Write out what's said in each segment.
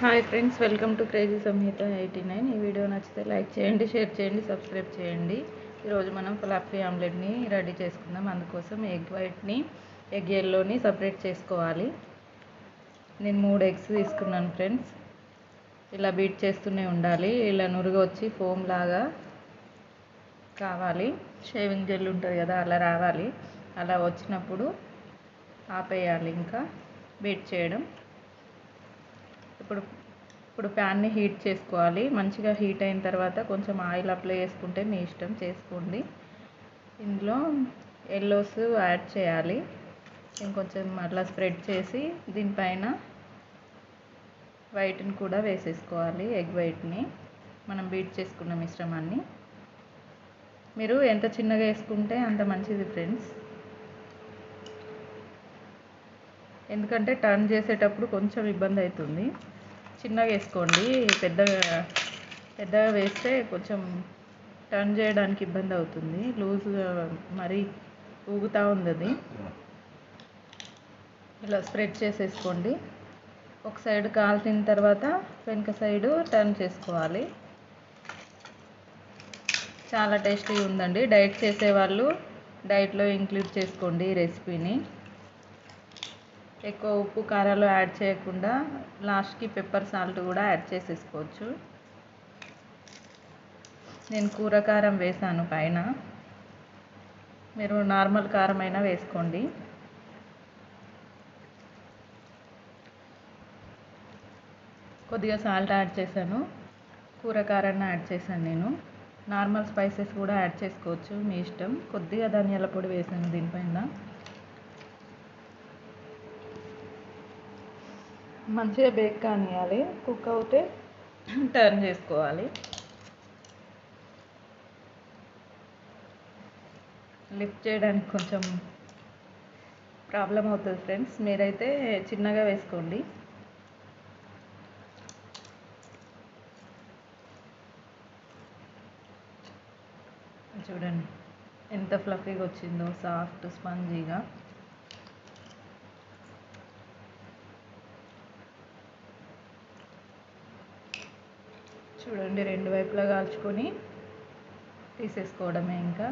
Hi friends welcome to crazy Samhitha eighty nine ఈ video నచ్చితే like చేయండి share చేయండి సబ్స్క్రైబ్ చేయండి. ఈరోజు మనం ఫ్లాఫీ ఆమ్లెట్ని రెడీ చేసుకుందాం. అందుకోసం ఎగ్ వైట్ని ఎగ్ ఎల్లోని సపరేట్ చేసుకోవాలి. నేను మూడు ఎగ్స్ తీసుకున్నాను ఫ్రెండ్స్ ఇలా బీట్ చేస్తూనే ఉండాలి. ఇలా నురుగు వచ్చి ఫోమ్ లాగా కావాలి. షేవింగ్ జెల్ ఉంటుంది కదా అలా రావాలి. అలా వచ్చినప్పుడు ఆపేయాలి ఇంకా. బీట్ చేయడం. ఇప్పుడు ఇప్పుడు ప్యాన్ని హీట్ చేసుకోవాలి. మంచిగా హీట్ అయిన తర్వాత కొంచెం ఆయిల్ అప్లై చేసుకుంటే మీ ఇష్టం చేసుకోండి. ఇందులో ఎల్లోస్ యాడ్ చేయాలి. ఇంకొంచెం అట్లా స్ప్రెడ్ చేసి దీనిపైన వైట్ని కూడా వేసేసుకోవాలి ఎగ్ వైట్ని మనం బీట్ చేసుకున్న మిశ్రమాన్ని. మీరు ఎంత చిన్నగా వేసుకుంటే అంత మంచిది ఫ్రెండ్స్ ఎందుకంటే టర్న్ చేసేటప్పుడు కొంచెం ఇబ్బంది అవుతుంది. చిన్నగా వేసుకోండి. పెద్దగా పెద్దగా వేస్తే కొంచెం టర్న్ చేయడానికి ఇబ్బంది అవుతుంది. లూజ్గా మరీ ఊగుతూ ఉంది అది ఇలా స్ప్రెడ్ చేసేసుకోండి. ఒక సైడ్ కాల్చిన తర్వాత వెనుక సైడు టర్న్ చేసుకోవాలి. చాలా టేస్టీ ఉందండి. డైట్ చేసేవాళ్ళు డైట్లో ఇంక్లూడ్ చేసుకోండి ఈ రెసిపీని. ఎక్కువ ఉప్పు కారాలు యాడ్ చేయకుండా లాస్ట్కి పెప్పర్ సాల్ట్ కూడా యాడ్ చేసేసుకోవచ్చు. నేను కూర కారం వేసాను పైన. మీరు నార్మల్ కారం అయినా వేసుకోండి. కొద్దిగా సాల్ట్ యాడ్ చేశాను. కూర కారాన్ని యాడ్ చేశాను నేను. నార్మల్ స్పైసెస్ కూడా యాడ్ చేసుకోవచ్చు మీ ఇష్టం. కొద్దిగా ధనియాల పొడి వేసాను దీనిపైన. మంచిగా బేక్ కానియాలి కుక్ అవుతే టర్న్ చేసుకోవాలి. లిఫ్ట్ చేయడానికి కొంచెం ప్రాబ్లం అవుతుంది ఫ్రెండ్స్ మీరైతే చిన్నగా వేసుకోండి. చూడండి ఎంత ఫ్లఫీగా వచ్చిందో సాఫ్ట్ స్పంజీగా చూడండి రెండు వైపులా కాల్చుకొని తీసేసుకోవడమే ఇంకా.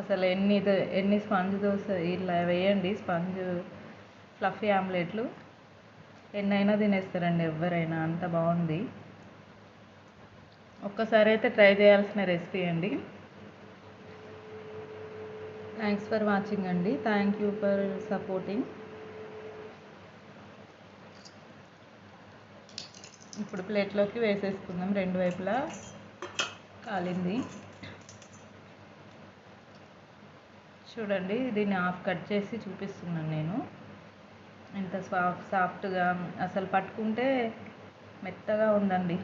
అసలు ఎన్ని ఎన్ని స్పంజ్ దోశ ఇలా వేయండి స్పంజ్ ఫ్లఫీ ఆమ్లెట్లు. ఎన్నైనా తినేస్తారండి ఎవరైనా అంత బాగుంది. ఒక్కసారి అయితే ట్రై చేయాల్సిన రెసిపీ అండి. థ్యాంక్స్ ఫర్ వాచింగ్ అండి. థ్యాంక్ యూ ఫర్ సపోర్టింగ్ ఇప్పుడు ప్లేట్లోకి వేసేసుకుందాం రెండు వైపులా. కాలింది. చూడండి దీన్ని హాఫ్ కట్ చేసి చూపిస్తున్నాను నేను. ఎంత సాఫ్ట్ సాఫ్ట్గా అసలు పట్టుకుంటే మెత్తగా ఉందండి.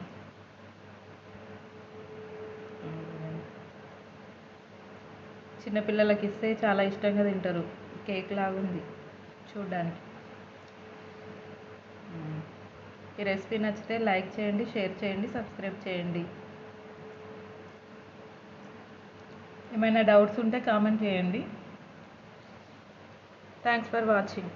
చిన్నపిల్లలకి ఇస్తే చాలా ఇష్టంగా తింటారు. కేక్ లాగుంది. చూడడానికి. ఈ రెసిపీ నచ్చితే లైక్ చేయండి షేర్ చేయండి సబ్స్క్రైబ్ చేయండి. ఏమైనా డౌట్స్ ఉంటే కామెంట్ చేయండి. Thanks for watching